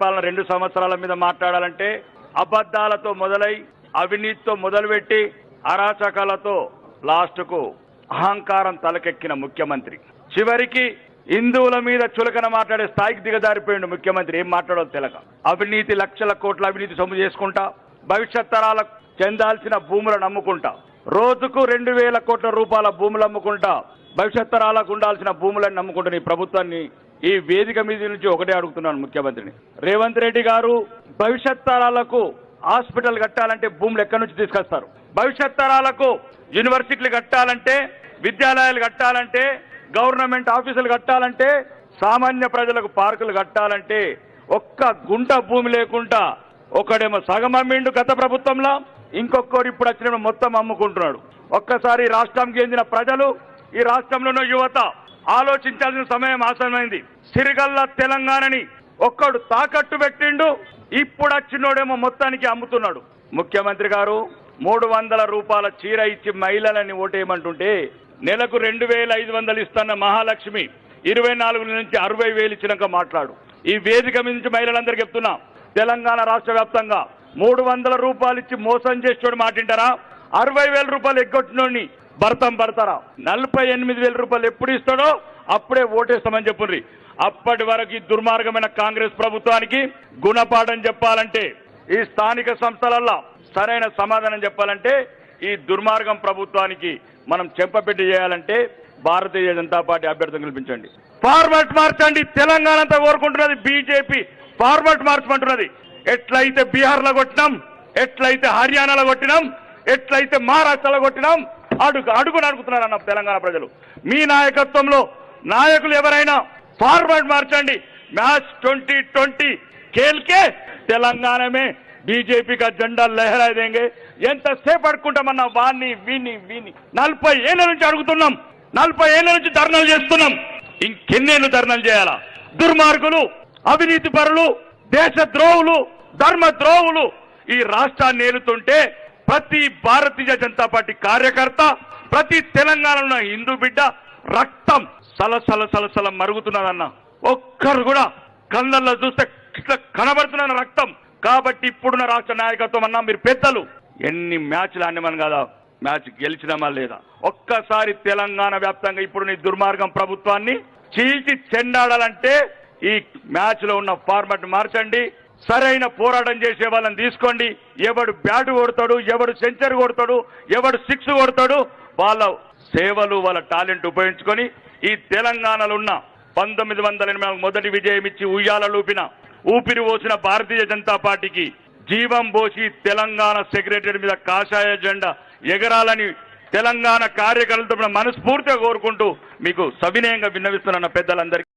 పరిపాలన రెండు సంవత్సరాల మీద మాట్లాడాలంటే అబద్దాలతో మొదలై అవినీతితో మొదలుపెట్టి అరాచకాలతో లాస్ట్కు అహంకారం తలకెక్కిన ముఖ్యమంత్రి. చివరికి హిందువుల మీద చులకన మాట్లాడే స్థాయికి దిగజారిపోయిండు ముఖ్యమంత్రి. ఏం మాట్లాడాలో తెలక. అవినీతి లక్షల కోట్ల అవినీతి సొమ్ము చేసుకుంటా భవిష్యత్ తరాలకు చెందాల్సిన భూములను అమ్ముకుంటా రోజుకు రెండు వేల కోట్ల రూపాయల భూములు అమ్ముకుంటా భవిష్యత్ తరాలకు ఉండాల్సిన భూములను నమ్ముకుంటున్న ఈ ప్రభుత్వాన్ని ఈ వేదిక మీద నుంచి ఒకటే అడుగుతున్నాను ముఖ్యమంత్రిని. రేవంత్ రెడ్డి గారు భవిష్యత్ తరాలకు హాస్పిటల్ కట్టాలంటే భూములు ఎక్కడి నుంచి తీసుకొస్తారు? భవిష్యత్ తరాలకు యూనివర్సిటీలు కట్టాలంటే విద్యాలయాలు కట్టాలంటే గవర్నమెంట్ ఆఫీసులు కట్టాలంటే సామాన్య ప్రజలకు పార్కులు కట్టాలంటే ఒక్క గుంట భూమి లేకుండా ఒకడేమో సగం అమ్మిండు గత ప్రభుత్వంలో ఇంకొకరు ఇప్పుడు వచ్చిన మొత్తం అమ్ముకుంటున్నాడు. ఒక్కసారి ఈ రాష్ట్రంకి చెందిన ప్రజలు ఈ రాష్ట్రంలోని యువత. ఆలోచించాల్సిన సమయం ఆసనమైంది సిరిగల్ల తెలంగాణని ఒక్కడు తాకట్టు పెట్టిండు ఇప్పుడు వచ్చినోడేమో మొత్తానికి అమ్ముతున్నాడు. ముఖ్యమంత్రి గారు మూడు వందల రూపాయల చీర ఇచ్చి మహిళలని ఓటేయమంటుంటే నెలకు రెండు వేల ఐదు వందలు ఇస్తున్న మహాలక్ష్మి ఇరవై నాలుగు నుంచి అరవై వేలు ఇచ్చినాక మాట్లాడు. ఈ వేదిక మీద నుంచి మహిళలందరికీ చెప్తున్నా తెలంగాణ రాష్ట్ర వ్యాప్తంగా మూడు వందల రూపాయలు ఇచ్చి మోసం చేసేవాడు మాటింటారా? అరవై వేల రూపాయలు ఎగ్గొట్టినోడిని భర్తం పడతారా? నలభై ఎనిమిది వేల రూపాయలు ఎప్పుడు ఇస్తాడో అప్పుడే ఓటేస్తామని చెప్పుర్రి. అప్పటి వరకు ఈ దుర్మార్గమైన కాంగ్రెస్ ప్రభుత్వానికి గుణపాఠం చెప్పాలంటే ఈ స్థానిక సంస్థలల్లో సరైన సమాధానం చెప్పాలంటే ఈ దుర్మార్గం ప్రభుత్వానికి మనం చెంపపెట్టి చేయాలంటే భారతీయ జనతా పార్టీ అభ్యర్థం కల్పించండి ఫార్వర్డ్ మార్చండి. తెలంగాణ అంతా కోరుకుంటున్నది బీజేపీ. ఫార్వర్డ్ మార్చమంటున్నది. ఎట్లయితే బీహార్లో కొట్టినాం ఎట్లయితే హర్యానాలో కొట్టినాం ఎట్లయితే మహారాష్ట్రలో కొట్టినాం అడుగు అడుగుని అడుగుతున్నారు అన్న తెలంగాణ ప్రజలు. మీ నాయకత్వంలో నాయకులు ఎవరైనా ఫార్వర్డ్ మార్చండి. Match twenty twenty. కేల్కే తెలంగాణ మే బీజేపీ కా జెండా లహరా దేంగే. ఎంతసేపు అడుక్కుంటామన్నా వాణ్ణి వీణ్ణి వీణ్ణి. నలభై ఏళ్ళ నుంచి అడుగుతున్నాం. నలభై ఏళ్ళ నుంచి ధర్నాలు చేస్తున్నాం. ఇంకెన్నేళ్ళు ధర్నాలు చేయాలా? దుర్మార్గులు అవినీతి పరులు దేశ ద్రోహులు ధర్మ ద్రోహులు ఈ రాష్ట్రాన్ని ఏలుతుంటే ప్రతి భారతీయ జనతా పార్టీ కార్యకర్త ప్రతి తెలంగాణలో హిందూ బిడ్డ రక్తం సలసల సలసల మరుగుతున్నదన్న. ఒక్కరు కూడా కళ్ళల్లో చూస్తే కనబడుతున్న రక్తం. కాబట్టి ఇప్పుడున్న రాష్ట్ర నాయకత్వం అన్నా మీరు పెద్దలు. ఎన్ని మ్యాచ్లు ఆడినమని కదా మ్యాచ్ గెలిచినామా లేదా? ఒక్కసారి తెలంగాణ వ్యాప్తంగా ఇప్పుడు నీ దుర్మార్గం ప్రభుత్వాన్ని చీల్చి చెండాడాలంటే ఈ మ్యాచ్లో ఉన్న ఫార్మాట్ మార్చండి. సరైన పోరాటం చేసే వాళ్ళని తీసుకోండి. ఎవడు బ్యాటు కొడతాడు ఎవడు సెంచర్ కొడతాడు ఎవడు సిక్స్ కొడతాడు వాళ్ళ సేవలు వాళ్ళ టాలెంట్ ఉపయోగించుకొని ఈ తెలంగాణలో ఉన్న పంతొమ్మిది వందల ఎనభై మొదటి విజయం ఇచ్చి ఉయ్యాల లూపిన ఊపిరి పోసిన భారతీయ జనతా పార్టీకి జీవం పోసి తెలంగాణ సెక్రటరీ మీద కాషాయ జెండా ఎగరాలని తెలంగాణ కార్యకర్తలతో మనస్ఫూర్తిగా కోరుకుంటూ మీకు సవినయంగా విన్నవిస్తున్న పెద్దలందరికీ.